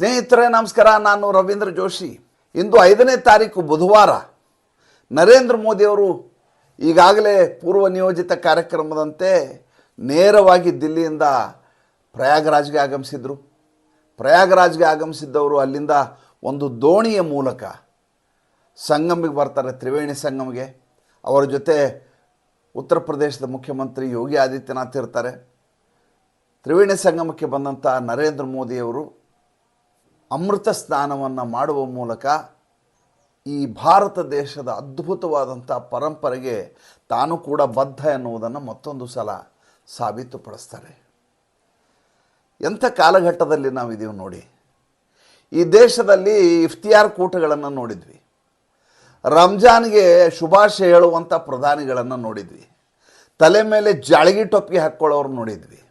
ಸ್ನೇಹಿತರೆ, ನಮಸ್ಕಾರ. ನಾನು ರವೀಂದ್ರ ಜೋಶಿ. ಇಂದು ಐದನೇ ತಾರೀಕು ಬುಧವಾರ. ನರೇಂದ್ರ ಮೋದಿಯವರು ಈಗಾಗಲೇ ಪೂರ್ವ ನಿಯೋಜಿತ ಕಾರ್ಯಕ್ರಮದಂತೆ ನೇರವಾಗಿ ದಿಲ್ಲಿಯಿಂದ ಪ್ರಯಾಗರಾಜ್ಗೆ ಆಗಮಿಸಿದರು. ಪ್ರಯಾಗರಾಜ್ಗೆ ಆಗಮಿಸಿದ್ದವರು ಅಲ್ಲಿಂದ ಒಂದು ದೋಣಿಯ ಮೂಲಕ ಸಂಗಮಿಗೆ ಬರ್ತಾರೆ, ತ್ರಿವೇಣಿ ಸಂಗಮಿಗೆ. ಅವರ ಜೊತೆ ಉತ್ತರ ಪ್ರದೇಶದ ಮುಖ್ಯಮಂತ್ರಿ ಯೋಗಿ ಆದಿತ್ಯನಾಥ್ ಇರ್ತಾರೆ. ತ್ರಿವೇಣಿ ಸಂಗಮಕ್ಕೆ ಬಂದಂಥ ನರೇಂದ್ರ ಮೋದಿಯವರು ಅಮೃತ ಸ್ನಾನವನ್ನು ಮಾಡುವ ಮೂಲಕ ಈ ಭಾರತ ದೇಶದ ಅದ್ಭುತವಾದಂಥ ಪರಂಪರೆಗೆ ತಾನು ಕೂಡ ಬದ್ಧ ಎನ್ನುವುದನ್ನು ಮತ್ತೊಂದು ಸಲ ಸಾಬೀತುಪಡಿಸ್ತಾರೆ. ಎಂಥ ಕಾಲಘಟ್ಟದಲ್ಲಿ ನಾವಿದ್ದೀವಿ ನೋಡಿ. ಈ ದೇಶದಲ್ಲಿ ಇಫ್ತಿಯಾರ್ ಕೂಟಗಳನ್ನು ನೋಡಿದ್ವಿ. ರಂಜಾನ್ಗೆ ಶುಭಾಶಯ ಹೇಳುವಂಥ ಪ್ರಧಾನಿಗಳನ್ನು ನೋಡಿದ್ವಿ. ತಲೆ ಮೇಲೆ ಜಾಳಗಿ ಟೊಪ್ಪಿ ಹಾಕ್ಕೊಳ್ಳೋರು ನೋಡಿದ್ವಿ.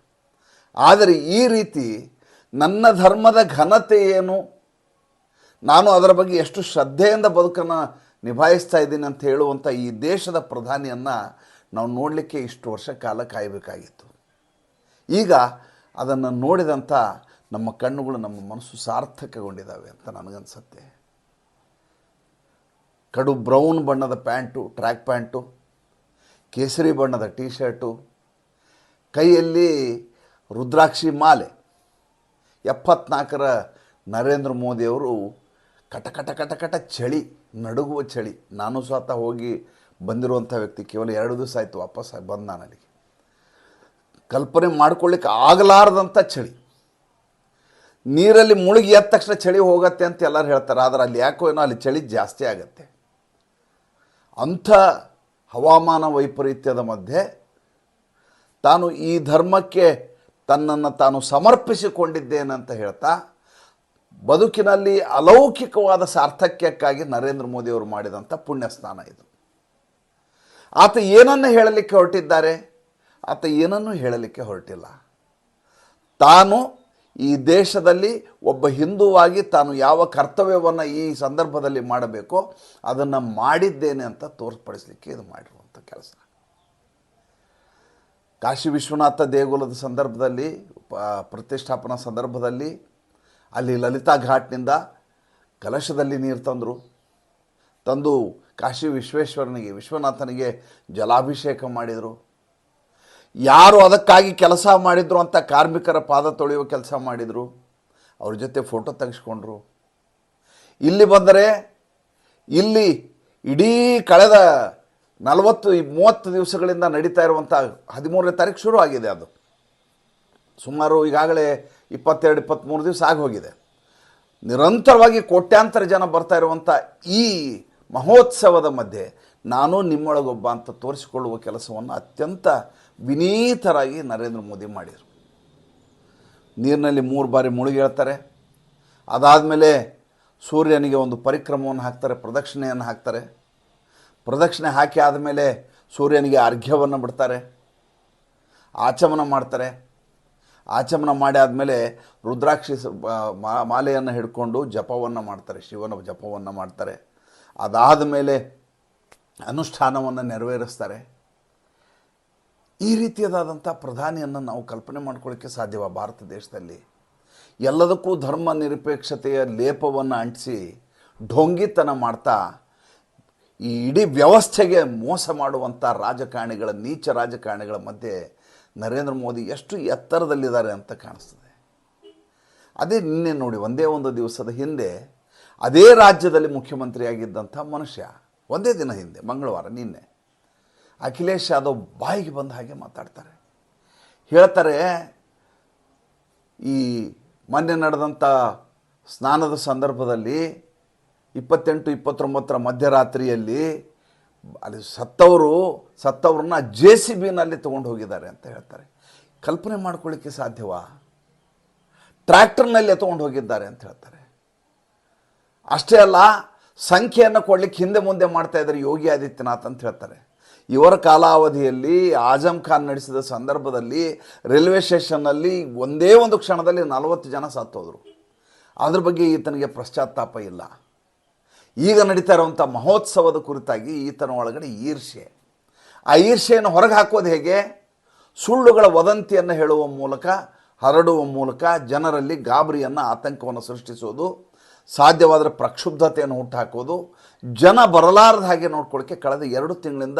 ಆದರೆ ಈ ರೀತಿ ನನ್ನ ಧರ್ಮದ ಘನತೆ ಏನು? ನಾನು ಅದರ ಬಗ್ಗೆ ಎಷ್ಟು ಶ್ರದ್ಧೆಯಿಂದ ಬದುಕನ್ನು ನಿಭಾಯಿಸ್ತಾ ಇದ್ದೀನಿ ಅಂತ ಹೇಳುವಂಥ ಈ ದೇಶದ ಪ್ರಧಾನಿಯನ್ನು ನಾವು ನೋಡಲಿಕ್ಕೆ ಇಷ್ಟು ವರ್ಷ ಕಾಲ ಕಾಯಬೇಕಾಗಿತ್ತು. ಈಗ ಅದನ್ನು ನೋಡಿದಂಥ ನಮ್ಮ ಕಣ್ಣುಗಳು, ನಮ್ಮ ಮನಸ್ಸು ಸಾರ್ಥಕಗೊಂಡಿದ್ದಾವೆ ಅಂತ ನನಗನ್ಸುತ್ತೆ. ಕಡು ಬ್ರೌನ್ ಬಣ್ಣದ ಪ್ಯಾಂಟು, ಟ್ರ್ಯಾಕ್ ಪ್ಯಾಂಟು, ಕೇಸರಿ ಬಣ್ಣದ ಟೀ ಶರ್ಟು ಕೈಯಲ್ಲಿ ರುದ್ರಾಕ್ಷಿ ಮಾಲೆ ಎಪ್ಪತ್ನಾಲ್ಕರ ನರೇಂದ್ರ ಮೋದಿಯವರು ಕಟ ಕಟ ಕಟ ಕಟ ಚಳಿ, ನಡುಗುವ ಚಳಿ. ನಾನು ಸ್ವತಃ ಹೋಗಿ ಬಂದಿರುವಂಥ ವ್ಯಕ್ತಿ ಕೇವಲ ಎರಡು ದಿವಸ ಆಯಿತು ವಾಪಸ್ ಬಂದ ನಾನು ಅಲ್ಲಿಗೆ. ಕಲ್ಪನೆ ಮಾಡ್ಕೊಳ್ಳಿಕ್ಕೆ ಆಗಲಾರದಂಥ ಚಳಿ. ನೀರಲ್ಲಿ ಮುಳುಗಿ ಎದ್ದ ತಕ್ಷಣ ಚಳಿ ಹೋಗತ್ತೆ ಅಂತ ಎಲ್ಲರೂ ಹೇಳ್ತಾರೆ. ಆದರೆ ಅಲ್ಲಿ ಯಾಕೋ ಏನೋ ಅಲ್ಲಿ ಚಳಿ ಜಾಸ್ತಿ ಆಗತ್ತೆ. ಅಂಥ ಹವಾಮಾನ ವೈಪರೀತ್ಯದ ಮಧ್ಯೆ ತಾನು ಈ ಧರ್ಮಕ್ಕೆ ತನ್ನನ್ನು ತಾನು ಸಮರ್ಪಿಸಿಕೊಂಡಿದ್ದೇನೆ ಅಂತ ಹೇಳ್ತಾ, ಬದುಕಿನಲ್ಲಿ ಅಲೌಕಿಕವಾದ ಸಾರ್ಥಕ್ಯಕ್ಕಾಗಿ ನರೇಂದ್ರ ಮೋದಿಯವರು ಮಾಡಿದಂಥ ಪುಣ್ಯ ಸ್ನಾನ ಇದು. ಆತ ಏನನ್ನು ಹೇಳಲಿಕ್ಕೆ ಹೊರಟಿದ್ದಾರೆ? ಆತ ಏನನ್ನೂ ಹೇಳಲಿಕ್ಕೆ ಹೊರಟಿಲ್ಲ. ತಾನು ಈ ದೇಶದಲ್ಲಿ ಒಬ್ಬ ಹಿಂದುವಾಗಿ ತಾನು ಯಾವ ಕರ್ತವ್ಯವನ್ನು ಈ ಸಂದರ್ಭದಲ್ಲಿ ಮಾಡಬೇಕೋ ಅದನ್ನು ಮಾಡಿದ್ದೇನೆ ಅಂತ ತೋರ್ಪಡಿಸಲಿಕ್ಕೆ ಇದು ಮಾಡಿರುವಂಥ ಕೆಲಸ. ಕಾಶಿ ವಿಶ್ವನಾಥ ದೇಗುಲದ ಸಂದರ್ಭದಲ್ಲಿ ಪ್ರತಿಷ್ಠಾಪನಾ ಸಂದರ್ಭದಲ್ಲಿ, ಅಲ್ಲಿ ಲಲಿತಾ ಘಾಟ್ನಿಂದ ಕಲಶದಲ್ಲಿ ನೀರು ತಂದರು. ತಂದು ಕಾಶಿ ವಿಶ್ವೇಶ್ವರನಿಗೆ, ವಿಶ್ವನಾಥನಿಗೆ ಜಲಾಭಿಷೇಕ ಮಾಡಿದರು. ಯಾರು ಅದಕ್ಕಾಗಿ ಕೆಲಸ ಮಾಡಿದ್ರು ಅಂತ ಕಾರ್ಮಿಕರ ಪಾದ ತೊಳೆಯುವ ಕೆಲಸ ಮಾಡಿದರು. ಅವ್ರ ಜೊತೆ ಫೋಟೋ ತೆಗೆಸ್ಕೊಂಡ್ರು. ಇಲ್ಲಿ ಬಂದರೆ, ಇಲ್ಲಿ ಇಡೀ ಕಳೆದ ನಲವತ್ತು ಮೂವತ್ತು ದಿವಸಗಳಿಂದ ನಡೀತಾ ಇರುವಂಥ ಹದಿಮೂರನೇ ತಾರೀಕು ಶುರು ಆಗಿದೆ ಅದು. ಸುಮಾರು ಈಗಾಗಲೇ ಇಪ್ಪತ್ತೆರಡು, ಇಪ್ಪತ್ತ್ಮೂರು ದಿವಸ ಆಗೋಗಿದೆ. ನಿರಂತರವಾಗಿ ಕೋಟ್ಯಾಂತರ ಜನ ಬರ್ತಾ ಇರುವಂಥ ಈ ಮಹೋತ್ಸವದ ಮಧ್ಯೆ ನಾನು ನಿಮ್ಮೊಳಗೊಬ್ಬ ಅಂತ ತೋರಿಸಿಕೊಳ್ಳುವ ಕೆಲಸವನ್ನು ಅತ್ಯಂತ ವಿನೀತರಾಗಿ ನರೇಂದ್ರ ಮೋದಿ ಮಾಡಿದರು. ನೀರಿನಲ್ಲಿ ಮೂರು ಬಾರಿ ಮುಳುಗೇಳ್ತಾರೆ ಅದಾದಮೇಲೆ ಸೂರ್ಯನಿಗೆ ಒಂದು ಪರಿಕ್ರಮವನ್ನು ಹಾಕ್ತಾರೆ, ಪ್ರದಕ್ಷಿಣೆಯನ್ನು ಹಾಕ್ತಾರೆ. ಪ್ರದಕ್ಷಿಣೆ ಹಾಕಿ ಆದಮೇಲೆ ಸೂರ್ಯನಿಗೆ ಅರ್ಘ್ಯವನ್ನು ಬಿಡ್ತಾರೆ, ಆಚಮನ ಮಾಡ್ತಾರೆ. ಆಚಮನ ಮಾಡಿ ಆದಮೇಲೆ ರುದ್ರಾಕ್ಷಿ ಮಾಲೆಯನ್ನು ಹಿಡ್ಕೊಂಡು ಜಪವನ್ನು ಮಾಡ್ತಾರೆ, ಶಿವನ ಜಪವನ್ನು ಮಾಡ್ತಾರೆ. ಅದಾದ ಮೇಲೆ ಅನುಷ್ಠಾನವನ್ನು ನೆರವೇರಿಸ್ತಾರೆ. ಈ ರೀತಿಯದಾದಂಥ ಪ್ರಧಾನಿಯನ್ನು ನಾವು ಕಲ್ಪನೆ ಮಾಡ್ಕೊಳ್ಳೋಕ್ಕೆ ಸಾಧ್ಯವ ಭಾರತ ದೇಶದಲ್ಲಿ. ಎಲ್ಲದಕ್ಕೂ ಧರ್ಮ ನಿರಪೇಕ್ಷತೆಯ ಲೇಪವನ್ನು ಅಂಟಿಸಿ ಢೊಂಗಿತನ ಮಾಡ್ತಾ ಈ ಇಡೀ ವ್ಯವಸ್ಥೆಗೆ ಮೋಸ ಮಾಡುವಂಥ ರಾಜಕಾರಣಿಗಳ, ನೀಚ ರಾಜಕಾರಣಿಗಳ ಮಧ್ಯೆ ನರೇಂದ್ರ ಮೋದಿ ಎಷ್ಟು ಎತ್ತರದಲ್ಲಿದ್ದಾರೆ ಅಂತ ಕಾಣಿಸ್ತದೆ. ಅದೇ ನಿನ್ನೆ ನೋಡಿ, ಒಂದೇ ಒಂದು ದಿವಸದ ಹಿಂದೆ ಅದೇ ರಾಜ್ಯದಲ್ಲಿ ಮುಖ್ಯಮಂತ್ರಿಯಾಗಿದ್ದಂಥ ಮನುಷ್ಯ, ಒಂದೇ ದಿನ ಹಿಂದೆ, ಮಂಗಳವಾರ, ನಿನ್ನೆ, ಅಖಿಲೇಶ್ ಯಾದವ್ ಬಾಯಿಗೆ ಬಂದ ಹಾಗೆ ಮಾತಾಡ್ತಾರೆ. ಹೇಳ್ತಾರೆ, ಈ ಮೊನ್ನೆ ನಡೆದಂಥ ಸ್ನಾನದ ಸಂದರ್ಭದಲ್ಲಿ ಇಪ್ಪತ್ತೆಂಟು, ಇಪ್ಪತ್ತೊಂಬತ್ತರ ಮಧ್ಯರಾತ್ರಿಯಲ್ಲಿ ಅಲ್ಲಿ ಸತ್ತವರು, ಸತ್ತವ್ರನ್ನ ಜೆ ಸಿ ಬಿನಲ್ಲಿ ತೊಗೊಂಡು ಹೋಗಿದ್ದಾರೆ ಅಂತ ಹೇಳ್ತಾರೆ. ಕಲ್ಪನೆ ಮಾಡ್ಕೊಳ್ಳಿಕ್ಕೆ ಸಾಧ್ಯವಾ? ಟ್ರ್ಯಾಕ್ಟರ್ನಲ್ಲಿ ತೊಗೊಂಡು ಹೋಗಿದ್ದಾರೆ ಅಂತ ಹೇಳ್ತಾರೆ. ಅಷ್ಟೇ ಅಲ್ಲ, ಸಂಖ್ಯೆಯನ್ನು ಕೊಡಲಿಕ್ಕೆ ಹಿಂದೆ ಮುಂದೆ ಮಾಡ್ತಾ ಇದ್ದಾರೆ ಯೋಗಿ ಆದಿತ್ಯನಾಥ್ ಅಂತ ಹೇಳ್ತಾರೆ. ಇವರ ಕಾಲಾವಧಿಯಲ್ಲಿ ಆಜಮ್ ಖಾನ್ ನಡೆಸಿದ ಸಂದರ್ಭದಲ್ಲಿ ರೈಲ್ವೆ ಸ್ಟೇಷನ್ನಲ್ಲಿ ಒಂದೇ ಒಂದು ಕ್ಷಣದಲ್ಲಿ ನಲವತ್ತು ಜನ ಸತ್ತೋದ್ರು. ಅದ್ರ ಬಗ್ಗೆ ಈತನಿಗೆ ಪಶ್ಚಾತ್ತಾಪ ಇಲ್ಲ. ಈಗ ನಡೀತಾ ಇರುವಂಥ ಮಹೋತ್ಸವದ ಕುರಿತಾಗಿ ಈತನ ಒಳಗಡೆ ಈರ್ಷೆ ಆ ಈರ್ಷೆಯನ್ನು ಹೊರಗೆ ಹಾಕೋದು ಹೇಗೆ? ಸುಳ್ಳುಗಳ ವದಂತಿಯನ್ನು ಹೇಳುವ ಮೂಲಕ, ಹರಡುವ ಮೂಲಕ ಜನರಲ್ಲಿ ಗಾಬರಿಯನ್ನು, ಆತಂಕವನ್ನು ಸೃಷ್ಟಿಸೋದು ಸಾಧ್ಯವಾದರೆ ಪ್ರಕ್ಷುಬ್ಧತೆಯನ್ನು ಹುಟ್ಟುಹಾಕೋದು ಜನ ಬರಲಾರದ ಹಾಗೆ ನೋಡ್ಕೊಳ್ಳೋಕ್ಕೆ ಕಳೆದ ಎರಡು ತಿಂಗಳಿಂದ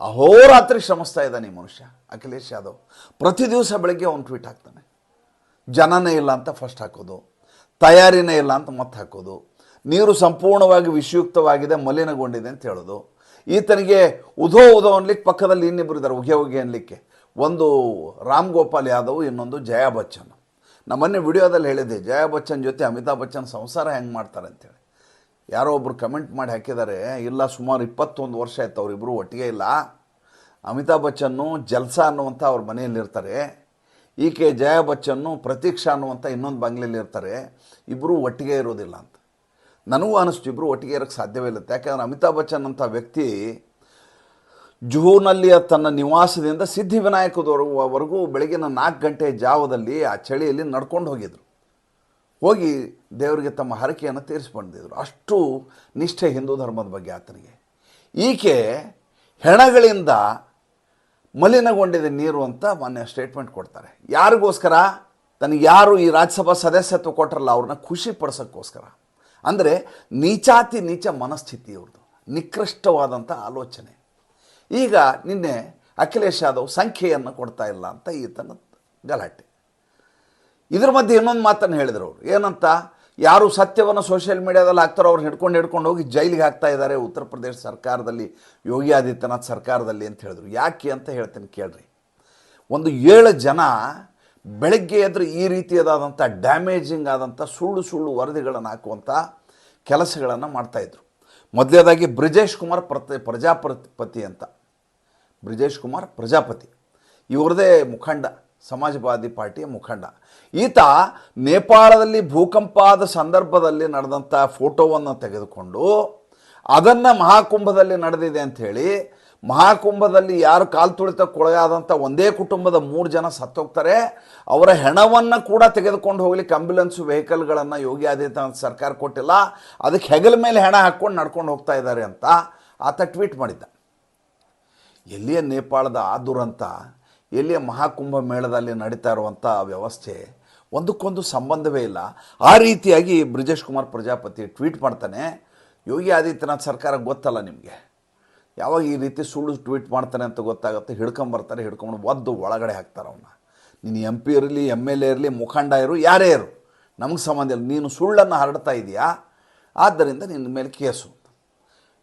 ಅಹೋರಾತ್ರಿ ಶ್ರಮಿಸ್ತಾ ಇದ್ದಾನೆ ಈ ಮನುಷ್ಯ, ಅಖಿಲೇಶ್ ಯಾದವ್. ಪ್ರತಿ ದಿವಸ ಬೆಳಗ್ಗೆ ಒಂದು ಟ್ವೀಟ್ ಹಾಕ್ತಾನೆ. ಜನನೇ ಇಲ್ಲ ಅಂತ ಫಸ್ಟ್ ಹಾಕೋದು. ತಯಾರಿನೇ ಇಲ್ಲ ಅಂತ ಮತ್ತೆ ಹಾಕೋದು. ನೀರು ಸಂಪೂರ್ಣವಾಗಿ ವಿಷಯುಕ್ತವಾಗಿದೆ, ಮಲಿನಗೊಂಡಿದೆ ಅಂತ ಹೇಳೋದು. ಈತನಿಗೆ ಉಧೋ ಉದೋ ಅನ್ಲಿಕ್ಕೆ ಪಕ್ಕದಲ್ಲಿ ಇನ್ನಿಬ್ಬರು ಇದ್ದಾರೆ, ಉಗೆ ಉಗೆ ಅನ್ಲಿಕ್ಕೆ. ಒಂದು ರಾಮ್ ಗೋಪಾಲ್ ಯಾದವ್, ಇನ್ನೊಂದು ಜಯಾ ಬಚ್ಚನ್. ನಮ್ಮ ಮೊನ್ನೆ ವಿಡಿಯೋದಲ್ಲಿ ಹೇಳಿದ್ದೆ ಜಯಾ ಬಚ್ಚನ್ ಜೊತೆ ಅಮಿತಾಬ್ ಬಚ್ಚನ್ ಸಂಸಾರ ಹೆಂಗೆ ಮಾಡ್ತಾರೆ ಅಂತೇಳಿ ಯಾರೋ ಒಬ್ಬರು ಕಮೆಂಟ್ ಮಾಡಿ ಹಾಕಿದ್ದಾರೆ, ಇಲ್ಲ ಸುಮಾರು ಇಪ್ಪತ್ತೊಂದು ವರ್ಷ ಆಯ್ತು ಅವರಿಬ್ಬರು ಒಟ್ಟಿಗೆ ಇಲ್ಲ. ಅಮಿತಾಬ್ ಬಚ್ಚನ್ನು ಜಲ್ಸಾ ಅನ್ನುವಂಥ ಅವ್ರ ಮನೆಯಲ್ಲಿರ್ತಾರೆ ಈಕೆ ಜಯಾ ಬಚ್ಚನ್ನು ಪ್ರತೀಕ್ಷಾ ಅನ್ನುವಂಥ ಇನ್ನೊಂದು ಬಂಗ್ಲೆಯಲ್ಲಿರ್ತಾರೆ ಇಬ್ಬರು ಒಟ್ಟಿಗೆ ಇರೋದಿಲ್ಲ ಅಂತ. ನನಗೂ ಅನಿಸ್ತು ಇಬ್ಬರು ಒಟ್ಟಿಗೆ ಇರೋಕ್ಕೆ ಸಾಧ್ಯವೇ ಇಲ್ಲ. ಯಾಕಂದ್ರೆ ಅಮಿತಾಬ್ ಬಚ್ಚನ್ ಅಂತ ವ್ಯಕ್ತಿ ಜುಹೂನಲ್ಲಿಯ ತನ್ನ ನಿವಾಸದಿಂದ ಸಿದ್ಧಿವಿನಾಯಕದವರೆಗೂ ಬೆಳಗಿನ ನಾಲ್ಕು ಗಂಟೆ ಜಾವದಲ್ಲಿ ಆ ಚಳಿಯಲ್ಲಿ ನಡ್ಕೊಂಡು ಹೋಗಿದ್ರು. ಹೋಗಿ ದೇವರಿಗೆ ತಮ್ಮ ಹರಕೆಯನ್ನು ತೀರಿಸ್ಕೊಂಡಿದ್ರು ಅಷ್ಟು ನಿಷ್ಠೆ ಹಿಂದೂ ಧರ್ಮದ ಬಗ್ಗೆ ಆತನಿಗೆ. ಈಕೆ ಹೆಣಗಳಿಂದ ಮಲಿನಗೊಂಡಿದೆ ನೀರು ಅಂತ ಮೊನ್ನೆ ಸ್ಟೇಟ್ಮೆಂಟ್ ಕೊಡ್ತಾರೆ. ಯಾರಿಗೋಸ್ಕರ? ತನಗೆ ಯಾರು ಈ ರಾಜ್ಯಸಭಾ ಸದಸ್ಯತ್ವ ಕೊಟ್ಟರಲ್ಲ ಅವ್ರನ್ನ ಖುಷಿ ಪಡಿಸೋಕ್ಕೋಸ್ಕರ. ಅಂದರೆ ನೀಚಾತಿ ನೀಚ ಮನಸ್ಥಿತಿ ಅವ್ರದ್ದು ನಿಕೃಷ್ಟವಾದಂಥ ಆಲೋಚನೆ. ಈಗ ನಿನ್ನೆ ಅಖಿಲೇಶ್ ಯಾದವ್ ಸಂಖ್ಯೆಯನ್ನು ಕೊಡ್ತಾ ಇಲ್ಲ ಅಂತ ಈತನ ಗಲಾಟೆ. ಇದ್ರ ಮಧ್ಯೆ ಇನ್ನೊಂದು ಮಾತನ್ನು ಹೇಳಿದರು ಅವರು. ಏನಂತ, ಯಾರು ಸತ್ಯವನ್ನು ಸೋಷಿಯಲ್ ಮೀಡಿಯಾದಲ್ಲಿ ಹಾಕ್ತಾರೋ ಅವ್ರು ಹಿಡ್ಕೊಂಡು ಹಿಡ್ಕೊಂಡು ಹೋಗಿ ಜೈಲಿಗೆ ಹಾಕ್ತಾ ಇದ್ದಾರೆ ಉತ್ತರ ಪ್ರದೇಶ ಸರ್ಕಾರದಲ್ಲಿ, ಯೋಗಿ ಆದಿತ್ಯನಾಥ್ ಸರ್ಕಾರದಲ್ಲಿ ಅಂತ ಹೇಳಿದ್ರು. ಯಾಕೆ ಅಂತ ಹೇಳ್ತೀನಿ ಕೇಳ್ರಿ. ಒಂದು ಏಳು ಜನ ಬೆಳಗ್ಗೆ ಎದ್ರೆ ಈ ರೀತಿಯಾದಂಥ ಡ್ಯಾಮೇಜಿಂಗ್ ಆದಂಥ ಸುಳ್ಳು ಸುಳ್ಳು ವರದಿಗಳನ್ನು ಹಾಕುವಂಥ ಕೆಲಸಗಳನ್ನು ಮಾಡ್ತಾಯಿದ್ರು ಮೊದಲೇದಾಗಿ ಬ್ರಿಜೇಶ್ ಕುಮಾರ್ ಪ್ರತಿ ಪ್ರಜಾಪತಿ ಅಂತ. ಬ್ರಿಜೇಶ್ ಕುಮಾರ್ ಪ್ರಜಾಪತಿ. ಇವರದೇ ಮುಖಂಡ, ಸಮಾಜವಾದಿ ಪಾರ್ಟಿಯ ಮುಖಂಡ. ಈತ ನೇಪಾಳದಲ್ಲಿ ಭೂಕಂಪ ಆದ ಸಂದರ್ಭದಲ್ಲಿ ನಡೆದಂಥ ಫೋಟೋವನ್ನು ತೆಗೆದುಕೊಂಡು ಅದನ್ನು ಮಹಾಕುಂಭದಲ್ಲಿ ನಡೆದಿದೆ ಅಂಥೇಳಿ ಮಹಾಕುಂಭದಲ್ಲಿ ಯಾರು ಕಾಲು ತುಳಿತಕ್ಕೊಳಗಾದಂಥ ಒಂದೇ ಕುಟುಂಬದ ಮೂರು ಜನ ಸತ್ತೋಗ್ತಾರೆ. ಅವರ ಹೆಣವನ್ನು ಕೂಡ ತೆಗೆದುಕೊಂಡು ಹೋಗ್ಲಿಕ್ಕೆ ಆಂಬ್ಯುಲೆನ್ಸು ವೆಹಿಕಲ್ಗಳನ್ನು ಯೋಗಿ ಆದಿತ್ಯನಾಥ್ ಸರ್ಕಾರ ಕೊಟ್ಟಿಲ್ಲ. ಅದಕ್ಕೆ ಹೆಗಲ ಮೇಲೆ ಹೆಣ ಹಾಕ್ಕೊಂಡು ನಡ್ಕೊಂಡು ಹೋಗ್ತಾ ಇದ್ದಾರೆ ಅಂತ ಆತ ಟ್ವೀಟ್ ಮಾಡಿದ್ದ ಎಲ್ಲಿಯ ನೇಪಾಳದ ಆ ದುರಂತ, ಎಲ್ಲಿಯ ಮಹಾಕುಂಭ ಮೇಳದಲ್ಲಿ ನಡೀತಾ ಇರುವಂಥ ವ್ಯವಸ್ಥೆ, ಒಂದಕ್ಕೊಂದು ಸಂಬಂಧವೇ ಇಲ್ಲ. ಆ ರೀತಿಯಾಗಿ ಬ್ರಿಜೇಶ್ ಕುಮಾರ್ ಪ್ರಜಾಪತಿ ಟ್ವೀಟ್ ಮಾಡ್ತಾನೆ. ಯೋಗಿ ಆದಿತ್ಯನಾಥ್ ಸರ್ಕಾರ ಗೊತ್ತಲ್ಲ ನಿಮಗೆ. ಯಾವಾಗ ಈ ರೀತಿ ಸುಳ್ಳು ಟ್ವೀಟ್ ಮಾಡ್ತಾನೆ ಅಂತ ಗೊತ್ತಾಗುತ್ತೆ. ಹಿಡ್ಕೊಂಬರ್ತಾರೆ ಹಿಡ್ಕೊಂಡು ಒದ್ದು ಒಳಗಡೆ ಹಾಕ್ತಾರೆ ಅವನ್ನ ನೀನು ಎಂ ಪಿ ಇರಲಿ ಎಂ ಎಲ್ ಎ ಇರಲಿ, ಮುಖಂಡ ಇರು, ಯಾರೇ ಇರು. ನಮಗೆ ಸಂಬಂಧ ಇಲ್ಲ. ನೀನು ಸುಳ್ಳನ್ನು ಹರಡ್ತಾ ಇದೆಯಾ? ಆದ್ದರಿಂದ ನಿನ್ನ ಮೇಲೆ ಕೇಸು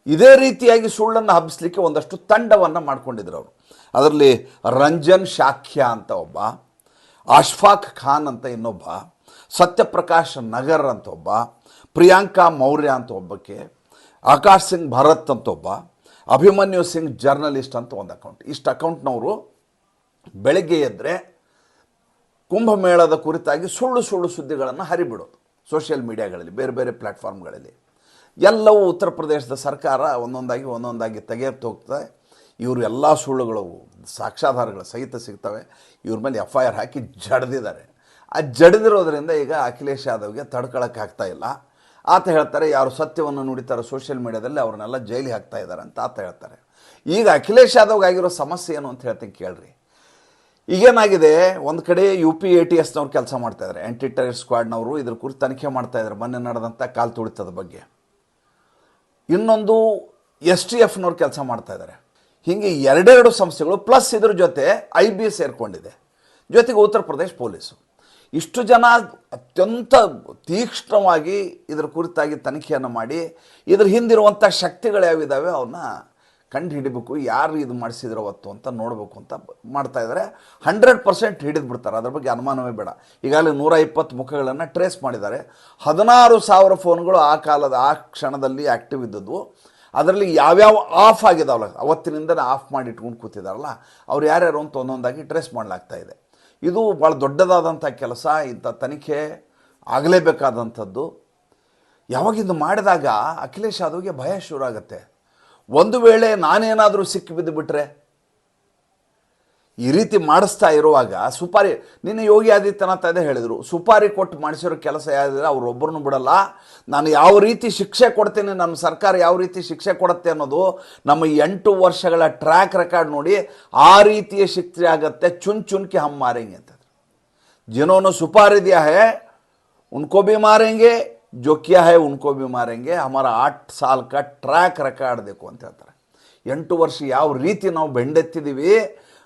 ಇದೇ ರೀತಿಯಾಗಿ ಸುಳ್ಳನ್ನು ಹಬ್ಬಿಸ್ಲಿಕ್ಕೆ ಒಂದಷ್ಟು ತಂಡವನ್ನು ಮಾಡ್ಕೊಂಡಿದ್ರು ಅವರು. ಅದರಲ್ಲಿ ರಂಜನ್ ಶಾಖ್ಯ ಅಂತ ಒಬ್ಬ, ಅಶ್ಫಾಕ್ ಖಾನ್ ಅಂತ ಇನ್ನೊಬ್ಬ, ಸತ್ಯಪ್ರಕಾಶ್ ನಗರ್ ಅಂತ ಒಬ್ಬ, ಪ್ರಿಯಾಂಕಾ ಮೌರ್ಯ ಅಂತ ಒಬ್ಬಕ್ಕೆ, ಆಕಾಶ್ ಸಿಂಗ್ ಭರತ್ ಅಂತ ಒಬ್ಬ ಅಭಿಮನ್ಯು ಸಿಂಗ್ ಜರ್ನಲಿಸ್ಟ್ ಅಂತ ಒಂದು ಅಕೌಂಟ್ ಇಷ್ಟು ಅಕೌಂಟ್ನವರು ಬೆಳಗ್ಗೆ ಎದ್ದರೆ ಕುಂಭಮೇಳದ ಕುರಿತಾಗಿ ಸುಳ್ಳು ಸುಳ್ಳು ಸುದ್ದಿಗಳನ್ನು ಹರಿಬಿಡೋದು ಸೋಷಿಯಲ್ ಮೀಡಿಯಾಗಳಲ್ಲಿ ಬೇರೆ ಬೇರೆ ಪ್ಲ್ಯಾಟ್ಫಾರ್ಮ್ಗಳಲ್ಲಿ ಎಲ್ಲವೂ ಉತ್ತರ ಪ್ರದೇಶದ ಸರ್ಕಾರ ಒಂದೊಂದಾಗಿ ಒಂದೊಂದಾಗಿ ತೆಗೆದು ಹೋಗ್ತದೆ. ಇವರು ಎಲ್ಲ ಸುಳ್ಳುಗಳು ಸಾಕ್ಷ್ಯಾಧಾರಗಳು ಸಹಿತ ಸಿಗ್ತವೆ. ಇವ್ರ ಮೇಲೆ ಎಫ್ ಐ ಆರ್ ಹಾಕಿ ಜಡ್ದಿದ್ದಾರೆ. ಆ ಜಡ್ದಿರೋದ್ರಿಂದ ಈಗ ಅಖಿಲೇಶ್ ಯಾದವ್ಗೆ ತಡ್ಕೊಳಕ್ಕಾಗ್ತಾ ಇಲ್ಲ. ಆತ ಹೇಳ್ತಾರೆ, ಯಾರು ಸತ್ಯವನ್ನು ನುಡಿತಾರೆ ಸೋಷಿಯಲ್ ಮೀಡಿಯಾದಲ್ಲಿ ಅವ್ರನ್ನೆಲ್ಲ ಜೈಲಿಗೆ ಹಾಕ್ತಾ ಇದ್ದಾರೆ ಅಂತ ಆತ ಹೇಳ್ತಾರೆ. ಈಗ ಅಖಿಲೇಶ್ ಯಾದವ್ಗೆ ಆಗಿರೋ ಸಮಸ್ಯೆ ಏನು ಅಂತ ಹೇಳ್ತೀನಿ ಕೇಳ್ರಿ. ಈಗೇನಾಗಿದೆ, ಒಂದು ಕಡೆ ಯು ಪಿ ಎ ಟಿ ಎಸ್ನವ್ರು ಕೆಲಸ ಮಾಡ್ತಾಯಿದ್ದಾರೆ ಆ್ಯಂಟಿ ಟೆರರ್ ಸ್ಕ್ವಾಡ್ನವರು ಇದ್ರ ಕುರಿತು ತನಿಖೆ ಮಾಡ್ತಾ ಇದ್ದಾರೆ ಮೊನ್ನೆ ನಡೆದಂಥ ಕಾಲು ತುಳಿತದ ಬಗ್ಗೆ. ಇನ್ನೊಂದು ಎಸ್ ಟಿ ಎಫ್ನವ್ರು ಕೆಲಸ ಮಾಡ್ತಾ ಇದ್ದಾರೆ ಹೀಗೆ ಎರಡೆರಡು ಸಂಸ್ಥೆಗಳು ಪ್ಲಸ್ ಇದ್ರ ಜೊತೆ ಐ ಬಿ ಸೇರಿಕೊಂಡಿದೆ. ಜೊತೆಗೆ ಉತ್ತರ ಪ್ರದೇಶ್ ಪೊಲೀಸು. ಇಷ್ಟು ಜನ ಅತ್ಯಂತ ತೀಕ್ಷ್ಣವಾಗಿ ಇದರ ಕುರಿತಾಗಿ ತನಿಖೆಯನ್ನು ಮಾಡಿ, ಇದ್ರ ಹಿಂದಿರುವಂಥ ಶಕ್ತಿಗಳು ಯಾವಿದ್ದಾವೆ ಅವನ್ನ ಕಂಡು ಹಿಡಿಬೇಕು, ಯಾರು ಇದು ಮಾಡಿಸಿದ್ರು ಅವತ್ತು ಅಂತ ನೋಡಬೇಕು ಅಂತ ಮಾಡ್ತಾ ಇದ್ದಾರೆ ಹಂಡ್ರೆಡ್ ಪರ್ಸೆಂಟ್ ಹಿಡಿದು ಬಿಡ್ತಾರೆ. ಅದ್ರ ಬಗ್ಗೆ ಅನುಮಾನವೇ ಬೇಡ. ಈಗಾಗಲೇ ನೂರ ಇಪ್ಪತ್ತು ಮುಖಗಳನ್ನು ಟ್ರೇಸ್ ಮಾಡಿದ್ದಾರೆ. ಹದಿನಾರು ಸಾವಿರ ಫೋನ್ಗಳು ಆ ಕಾಲದ, ಆ ಕ್ಷಣದಲ್ಲಿ ಆ್ಯಕ್ಟಿವ್ ಇದ್ದದ್ದು. ಅದರಲ್ಲಿ ಯಾವ್ಯಾವ ಆಫ್ ಆಗಿದಾವಲ್ಲ ಅವತ್ತಿನಿಂದ ಆಫ್ ಮಾಡಿ ಇಟ್ಕೊಂಡು ಕೂತಿದಾರಲ್ಲ, ಅವ್ರು ಯಾರ್ಯಾರು ಅಂತ ಒಂದೊಂದಾಗಿ ಟ್ರೇಸ್ ಮಾಡಲಾಗ್ತಾ ಇದೆ. ಇದು ಭಾಳ ದೊಡ್ಡದಾದಂಥ ಕೆಲಸ, ಇಂಥ ತನಿಖೆ ಆಗಲೇಬೇಕಾದಂಥದ್ದು. ಇದು ಮಾಡಿದಾಗ ಅಖಿಲೇಶ್ ಯಾದವ್ಗೆ ಭಯ ಶುರು ಆಗುತ್ತೆ. ಒಂದು ವೇಳೆ ನಾನೇನಾದರೂ ಸಿಕ್ಕಿ ಬಿಟ್ರೆ ಈ ರೀತಿ ಮಾಡಿಸ್ತಾ ಇರುವಾಗ ಸುಪಾರಿ, ನಿನ್ನೆ ಯೋಗಿ ಆದಿತ್ಯನಾಥ ಅದೇ ಹೇಳಿದರು, ಸುಪಾರಿ ಕೊಟ್ಟು ಮಾಡಿಸಿರೋ ಕೆಲಸ ಯಾರಿದ್ರೆ ಅವರೊಬ್ಬರನ್ನು ಬಿಡಲ್ಲ. ನಾನು ಯಾವ ರೀತಿ ಶಿಕ್ಷೆ ಕೊಡ್ತೀನಿ ನಮ್ಮ ಸರ್ಕಾರ ಯಾವ ರೀತಿ ಶಿಕ್ಷೆ ಕೊಡುತ್ತೆ ಅನ್ನೋದು ನಮ್ಮ ಎಂಟು ವರ್ಷಗಳ ಟ್ರ್ಯಾಕ್ ರೆಕಾರ್ಡ್ ನೋಡಿ ಆ ರೀತಿಯ ಶಿಕ್ಷೆ ಆಗುತ್ತೆ, ಚುನ್ ಚುನ್ಕಿ ಹಮ್ ಮಾರೇಂಗೆ ಅಂತ ಜಿನೋನು ಸುಪಾರಿ ದಿಯಾ ಹೇ, ಉನ್ಕೋ ಭಿ ಮಾರೇಂಗೆ ಜೋಕಿಯಾ ಹೇ ಉನ್ಕೋ ಭಿ ಮಾರೇಂಗೆ ಅಮರ ಆಟ್ ಸಾಲ್ಕ ಟ್ರ್ಯಾಕ್ ರೆಕಾರ್ಡ್ ಬೇಕು ಅಂತ ಹೇಳ್ತಾರೆ. ಎಂಟು ವರ್ಷ ಯಾವ ರೀತಿ ನಾವು ಬೆಂಡೆತ್ತಿದ್ದೀವಿ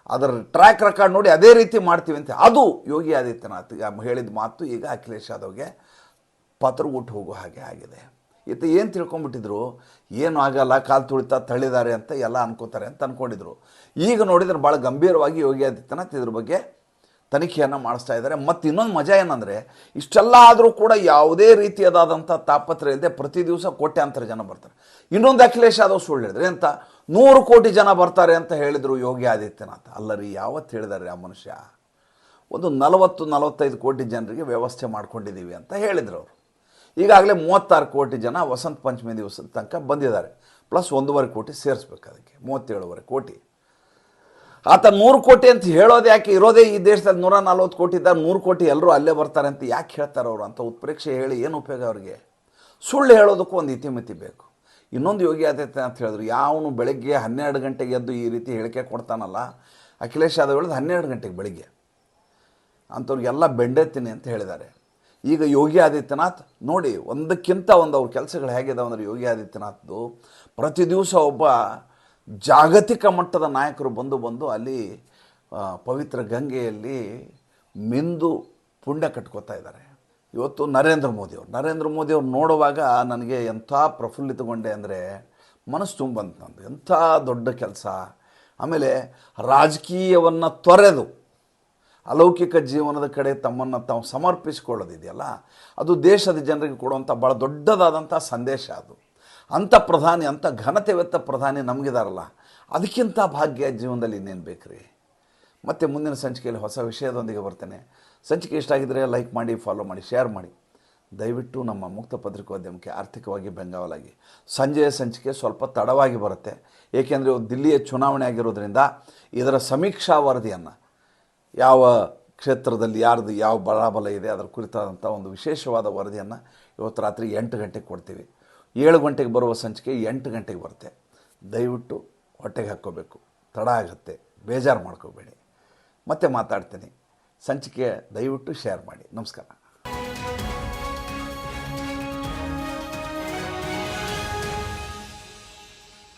ಅದರ ಟ್ರ್ಯಾಕ್ ರೆಕಾರ್ಡ್ ನೋಡಿ ಅದೇ ರೀತಿ ಮಾಡ್ತೀವಿ ಅಂತ ಅದು ಯೋಗಿ ಆದಿತ್ಯನಾಥ್ ಹೇಳಿದ ಮಾತು ಈಗ ಅಖಿಲೇಶ್ ಯಾದವ್ಗೆ ಊಟ ಹೋಗೋ ಹಾಗೆ ಆಗಿದೆ. ಈತ ಏನು ತಿಳ್ಕೊಂಬಿಟ್ಟಿದ್ರು ಏನು ಆಗಲ್ಲ, ಕಾಲು ತುಳಿತ ತಳ್ಳಿದ್ದಾರೆ ಅಂತ ಎಲ್ಲ ಅನ್ಕೋತಾರೆ ಅಂತ ಅಂದ್ಕೊಂಡಿದ್ರು ಈಗ ನೋಡಿದ್ರೆ ಭಾಳ ಗಂಭೀರವಾಗಿ ಯೋಗಿ ಆದಿತ್ಯನಾಥ್ ಇದ್ರ ಬಗ್ಗೆ ತನಿಖೆಯನ್ನು ಮಾಡಿಸ್ತಾ ಇದ್ದಾರೆ. ಮತ್ತು ಇನ್ನೊಂದು ಮಜಾ ಏನಂದರೆ, ಇಷ್ಟೆಲ್ಲ ಆದರೂ ಕೂಡ ಯಾವುದೇ ರೀತಿಯಾದಂಥ ತಾಪತ್ರ ಇಲ್ಲದೆ ಪ್ರತಿ ದಿವಸ ಕೋಟ್ಯಾಂತರ ಜನ ಬರ್ತಾರೆ. ಇನ್ನೊಂದು ಅಖಿಲೇಶ್ ಯಾದವ್ ಸುಳ್ಳು ಹೇಳಿದ್ರೆ ಅಂತ ನೂರು ಕೋಟಿ ಜನ ಬರ್ತಾರೆ ಅಂತ ಹೇಳಿದರು ಯೋಗಿ ಆದಿತ್ಯನಾಥ. ಅಲ್ಲ ರೀ ಯಾವತ್ತು ಹೇಳಿದಾರೆ ಆ ಮನುಷ್ಯ? ಒಂದು ನಲವತ್ತು, ನಲವತ್ತೈದು ಕೋಟಿ ಜನರಿಗೆ ವ್ಯವಸ್ಥೆ ಮಾಡ್ಕೊಂಡಿದ್ದೀವಿ ಅಂತ ಹೇಳಿದರು ಅವರು. ಈಗಾಗಲೇ ಮೂವತ್ತಾರು ಕೋಟಿ ಜನ ವಸಂತ ಪಂಚಮಿ ದಿವಸದ ತನಕ ಬಂದಿದ್ದಾರೆ. ಪ್ಲಸ್ ಒಂದೂವರೆ ಕೋಟಿ ಸೇರಿಸ್ಬೇಕು ಅದಕ್ಕೆ. ಮೂವತ್ತೇಳುವರೆ ಕೋಟಿ. ಆತ ನೂರು ಕೋಟಿ ಅಂತ ಹೇಳೋದು ಯಾಕೆ? ಇರೋದೇ ಈ ದೇಶದಲ್ಲಿ ನೂರ ನಲ್ವತ್ತು ಕೋಟಿ ಇದ್ದಾರೆ ನೂರು ಕೋಟಿ ಎಲ್ಲರೂ ಅಲ್ಲೇ ಬರ್ತಾರೆ ಅಂತ ಯಾಕೆ ಹೇಳ್ತಾರೆ ಅವರು? ಅಂತ ಉತ್ಪ್ರೇಕ್ಷೆ ಹೇಳಿ ಏನು ಉಪಯೋಗ ಅವ್ರಿಗೆ? ಸುಳ್ಳು ಹೇಳೋದಕ್ಕೂ ಒಂದು ಇತಿಮಿತಿ ಬೇಕು. ಇನ್ನೊಂದು ಯೋಗಿ ಆದಿತ್ಯ ಅಂತ ಹೇಳಿದ್ರು, ಯಾವನು ಬೆಳಗ್ಗೆ ಹನ್ನೆರಡು ಗಂಟೆಗೆ ಎದ್ದು ಈ ರೀತಿ ಹೇಳಿಕೆ ಕೊಡ್ತಾನಲ್ಲ, ಅಖಿಲೇಶ್ ಯಾದವ್ ಹೇಳಿದ್ ಹನ್ನೆರಡು ಗಂಟೆಗೆ ಬೆಳಿಗ್ಗೆ. ಅಂಥವ್ರಿಗೆಲ್ಲ ಬೆಂಡೆತ್ತೀನಿ ಅಂತ ಹೇಳಿದ್ದಾರೆ. ಈಗ ಯೋಗಿ ಆದಿತ್ಯನಾಥ್ ನೋಡಿ, ಒಂದಕ್ಕಿಂತ ಒಂದು ಅವ್ರ ಕೆಲಸಗಳು ಹೇಗಿದಾವೆ ಅಂದರೆ ಯೋಗಿ ಆದಿತ್ಯನಾಥ್ದು ಪ್ರತಿ ದಿವಸ ಒಬ್ಬ ಜಾಗತಿಕ ಮಟ್ಟದ ನಾಯಕರು ಬಂದು ಬಂದು ಅಲ್ಲಿ ಪವಿತ್ರ ಗಂಗೆಯಲ್ಲಿ ಮಿಂದು ಪುಣ್ಯ ಕಟ್ಕೋತಾ ಇದ್ದಾರೆ. ಇವತ್ತು ನರೇಂದ್ರ ಮೋದಿಯವರು ನರೇಂದ್ರ ಮೋದಿಯವ್ರು ನೋಡುವಾಗ ನನಗೆ ಎಂಥ ಪ್ರಫುಲ್ಲಿತಗೊಂಡೆ ಅಂದರೆ ಮನಸ್ಸು ತುಂಬಂತ ನಂದು. ಎಂಥ ದೊಡ್ಡ ಕೆಲಸ. ಆಮೇಲೆ ರಾಜಕೀಯವನ್ನು ತೊರೆದು ಅಲೌಕಿಕ ಜೀವನದ ಕಡೆ ತಮ್ಮನ್ನು ತಾವು ಸಮರ್ಪಿಸಿಕೊಳ್ಳೋದಿದೆಯಲ್ಲ, ಅದು ದೇಶದ ಜನರಿಗೆ ಕೊಡುವಂಥ ಭಾಳ ದೊಡ್ಡದಾದಂಥ ಸಂದೇಶ ಅದು. ಅಂಥ ಪ್ರಧಾನಿ ಅಂಥ ಘನತೆವೆತ್ತ ಪ್ರಧಾನಿ ನಮಗಿದಾರಲ್ಲ, ಅದಕ್ಕಿಂತ ಭಾಗ್ಯ ಜೀವನದಲ್ಲಿ ಇನ್ನೇನು ಬೇಕ್ರಿ? ಮತ್ತು ಮುಂದಿನ ಸಂಚಿಕೆಯಲ್ಲಿ ಹೊಸ ವಿಷಯದೊಂದಿಗೆ ಬರ್ತೇನೆ. ಸಂಚಿಕೆ ಇಷ್ಟ ಆಗಿದ್ದರೆ ಲೈಕ್ ಮಾಡಿ ಫಾಲೋ ಮಾಡಿ ಶೇರ್ ಮಾಡಿ. ದಯವಿಟ್ಟು ನಮ್ಮ ಮುಕ್ತ ಪತ್ರಿಕೋದ್ಯಮಕ್ಕೆ ಆರ್ಥಿಕವಾಗಿ ಬೆಂಗಾವಲಾಗಿ. ಸಂಜೆಯ ಸಂಚಿಕೆ ಸ್ವಲ್ಪ ತಡವಾಗಿ ಬರುತ್ತೆ. ಏಕೆಂದರೆ ದಿಲ್ಲಿಯ ಚುನಾವಣೆ ಆಗಿರೋದ್ರಿಂದ ಇದರ ಸಮೀಕ್ಷಾ ವರದಿಯನ್ನು ಯಾವ ಕ್ಷೇತ್ರದಲ್ಲಿ ಯಾರ್ದು ಯಾವ ಬಲಾಬಲ ಇದೆ, ಅದರ ಕುರಿತಾದಂಥ ಒಂದು ವಿಶೇಷವಾದ ವರದಿಯನ್ನು ಇವತ್ತು ರಾತ್ರಿ ಎಂಟು ಗಂಟೆಗೆ ಕೊಡ್ತೀವಿ. ಏಳು ಗಂಟೆಗೆ ಬರುವ ಸಂಚಿಕೆ ಎಂಟು ಗಂಟೆಗೆ ಬರುತ್ತೆ. ದಯವಿಟ್ಟು ಹೊಟ್ಟೆಗೆ ಹಾಕ್ಕೋಬೇಕು. ತಡ ಆಗುತ್ತೆ. ಬೇಜಾರು ಮಾಡ್ಕೋಬೇಡಿ. ಮತ್ತೆ ಮಾತಾಡ್ತೀನಿ. ಸಂಚಿಕೆ ದಯವಿಟ್ಟು ಶೇರ್ ಮಾಡಿ. ನಮಸ್ಕಾರ.